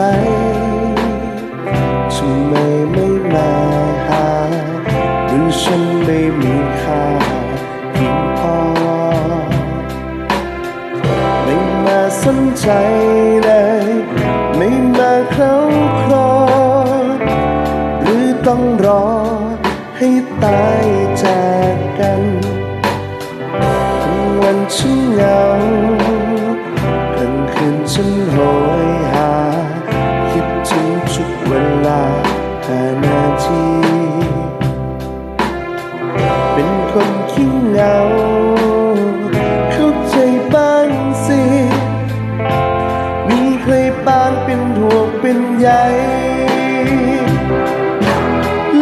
มทำไมไม่มาหาหรือฉันไม่มีค่าเพียงพอไม่มาสนใจเลย ไม่มาเคล้าคลอหรือต้องรอให้ตาย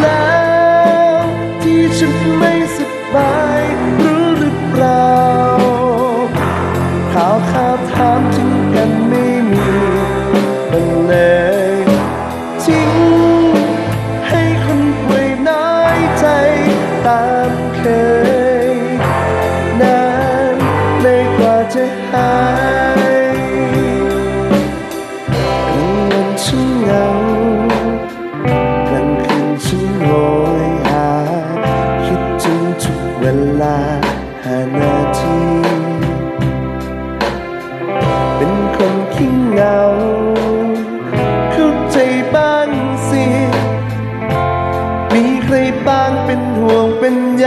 แล้วที่ฉันไม่สบายรู้หรือเปล่าข่าวข่าวถามถึงกันไม่มีมันเลยทิ้งให้คนป่วยน้อยใจตามเคยนานเลยกว่าจะหาย ขี้เหงาเข้าใจบ้างสิมีใครบ้างเป็นห่วงเป็นใย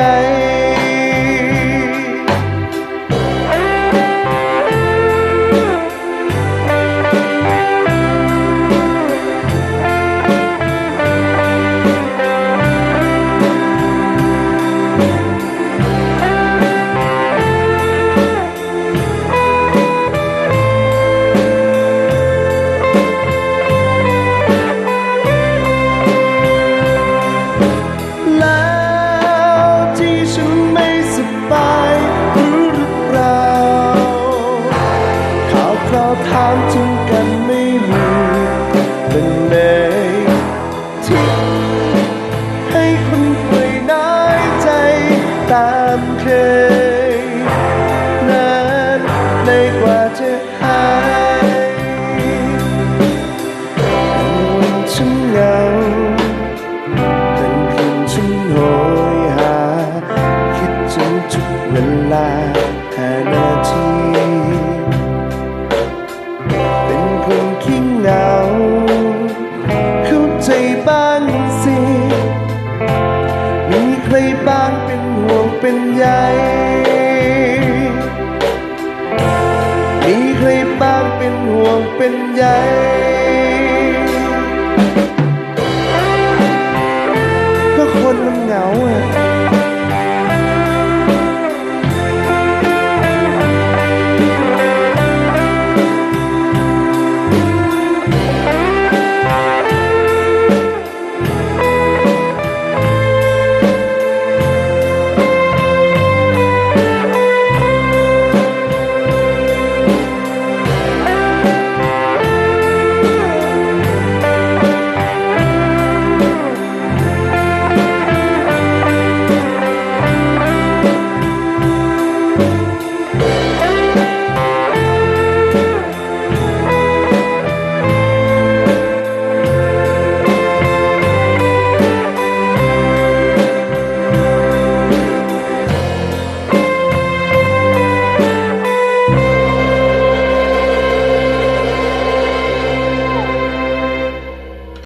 บ้างเป็นห่วงเป็นใยมีใครบ้างเป็นห่วงเป็นใยก็คนมันเหงาอะ